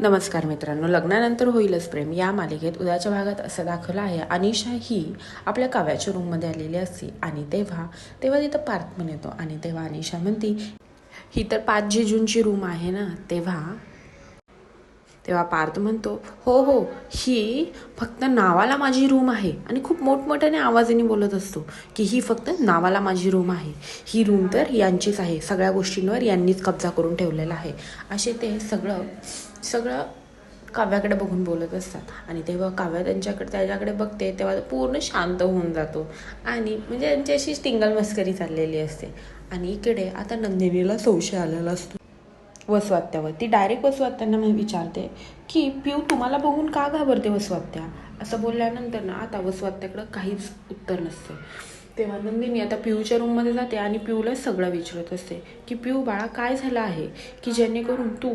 नमस्कार मित्रांनो लग्नानंतर होईलच प्रेम. या मालिकेत उद्याच्या भागात असं दाखवलं आहे अनिशा ही आपल्या काव्याच्या रूममध्ये आलेली असते आणि तेव्हा तेव्हा तिथं पार्थ येतो आणि तेव्हा अनिशा म्हणती ही तर पाच जेजूंची रूम आहे ना. तेव्हा तेव्हा पार्थ म्हणतो हो हो ही फक्त नावाला माझी रूम आहे. आणि खूप मोठमोठ्याने आवाजाने बोलत असतो की ही फक्त नावाला माझी रूम आहे. ही रूम तर यांचीच आहे. सगळ्या गोष्टींवर यांनीच कब्जा करून ठेवलेला आहे. असे ते सगळं सगळं काव्याकडे बघून बोलत असतात. आणि तेव्हा काव्या त्यांच्याकडे त्याच्याकडे बघते तेव्हा पूर्ण शांत होऊन जातो. आणि म्हणजे त्यांची अशी टिंगल मस्करी चाललेली असते. आणि इकडे आता नंदिनीला संशय आलेला असतो. वसवात्यावर ती डायरेक्ट वसवात्यांना मी विचारते की पिऊ तुम्हाला बघून का घाबरते वसवात्या असं बोलल्यानंतर ना आता वसवात्याकडं काहीच उत्तर नसते. तेव्हा नंदिनी आता पिऊच्या रूममध्ये जाते आणि पिऊला सगळं विचारत असते की पिऊ बाळा काय झालं आहे? की जेणेकरून तू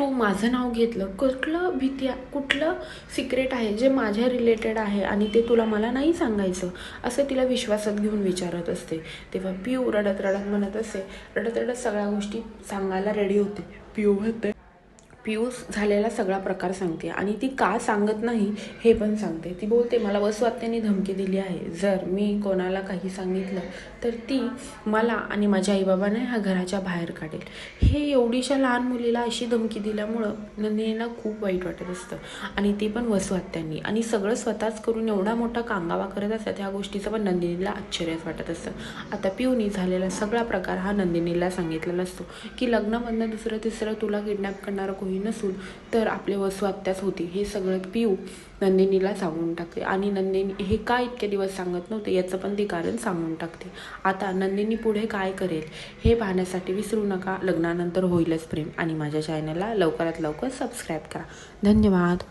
तू माझं नाव घेतलं कुठलं भीती कुठलं सिक्रेट आहे जे माझ्या रिलेटेड आहे आणि ते तुला मला नाही सांगायचं? असं तिला विश्वासात घेऊन विचारत असते. तेव्हा पिऊ रडत रडत म्हणत असते रडत रडत सगळ्या गोष्टी सांगायला रेडी होते. पिऊ म्हणते पियूस झालेला सगळा प्रकार सांगते. आणि ती का सांगत नाही हे पण सांगते. ती बोलते मला वसवात्याने धमकी दिली आहे. जर मी कोणाला काही सांगितलं तर ती मला आणि माझ्या आईबाबांना ह्या घराच्या बाहेर काढेल. हे एवढीशा लहान मुलीला अशी धमकी दिल्यामुळं नंदिनीला खूप वाईट वाटत असतं. आणि ते पण वसवात्यांनी आणि सगळं स्वतःच करून एवढा मोठा कांगावा करत असतात ह्या गोष्टीचं पण नंदिनीला आश्चर्यच वाटत असतं. आता पिऊनी झालेला सगळा प्रकार हा नंदिनीला सांगितलेला असतो. की लग्नामधनं दुसरं तिसरं तुला किडनॅप करणारं कोणी नसून तर आपले वसवात्याच होती हे सगळं पिऊ नंदिनीला सांगून टाकते. आणि नंदिनी हे का इतके दिवस सांगत नव्हते याचं पण ती कारण सांगून टाकते. आता नंदिनी पुढे काय करेल हे पाहण्यासाठी विसरू नका. लग्नानंतर होईलच प्रेम. आणि माझ्या चॅनलला लवकरात लवकर सबस्क्राईब करा. धन्यवाद.